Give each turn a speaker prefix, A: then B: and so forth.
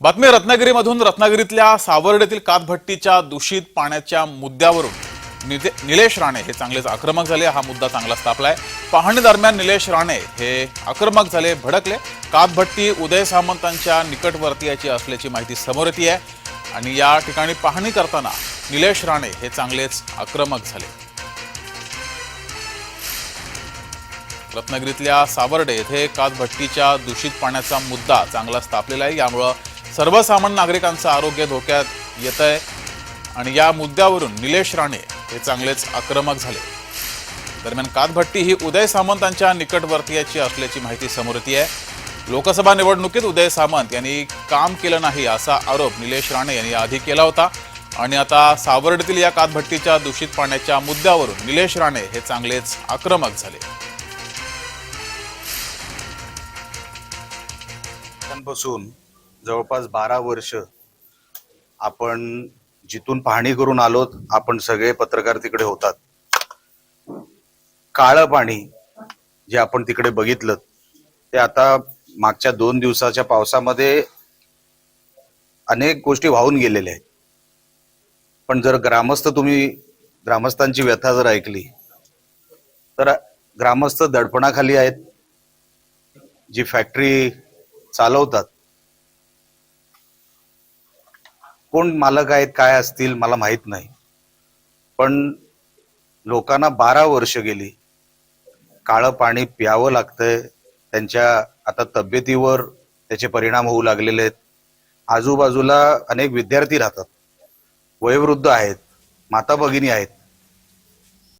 A: बातमी रत्नागिरीमधून रत्नागिरीतल्या सावर्डेतील कातभट्टीच्या दूषित पाण्याच्या मुद्द्यावरून निलेश राणे हे चांगलेच आक्रमक झाले. हा मुद्दा चांगलाच तापलाय पाहणी दरम्यान निलेश राणे हे आक्रमक झाले भडकले. कातभट्टी उदय सामंतांच्या निकटवर्तीयाची असल्याची माहिती समोर येते आहे. आणि या ठिकाणी पाहणी करताना निलेश राणे हे चांगलेच आक्रमक झाले. रत्नागिरीतल्या सावर्डे येथे कातभट्टीच्या दूषित पाण्याचा मुद्दा चांगलाच तापलेला आहे. यामुळं सर्वसामान्य नागरिकांचं आरोग्य धोक्यात येत आहे आणि या मुद्द्यावरून निलेश राणे हे चांगलेच आक्रमक झाले. दरम्यान कातभट्टी ही उदय सामंतांच्या निकटवर्तीयाची असल्याची माहिती समोर येते आहे. लोकसभा निवडणुकीत उदय सामंत यांनी काम केलं नाही असा आरोप निलेश राणे यांनी आधी केला होता. आणि आता सावर्डेतील या कातभट्टीच्या दूषित पाण्याच्या मुद्द्यावरून निलेश राणे हे चांगलेच आक्रमक झाले.
B: पासून जवळपास बारा वर्ष आपण जिथून पाहणी करून आलोत आपण सगळे पत्रकार तिकडे होतात. काळं पाणी जे आपण तिकडे बघितलं ते आता मागच्या दोन दिवसाच्या पावसामध्ये अनेक गोष्टी वाहून गेलेल्या आहेत. पण जर ग्रामस्थ तुम्ही ग्रामस्थांची व्यथा जर ऐकली तर ग्रामस्थ दडपणाखाली आहेत. जी फॅक्टरी चालवतात. कोण मालक आहेत काय असतील मला माहीत नाही. पण लोकांना बारा वर्ष गेली काळं पाणी प्यावं लागतंय त्यांच्या आता तब्येतीवर त्याचे परिणाम होऊ लागलेले आहेत. आजूबाजूला अनेक विद्यार्थी राहतात. वयोवृद्ध आहेत माता भगिनी आहेत.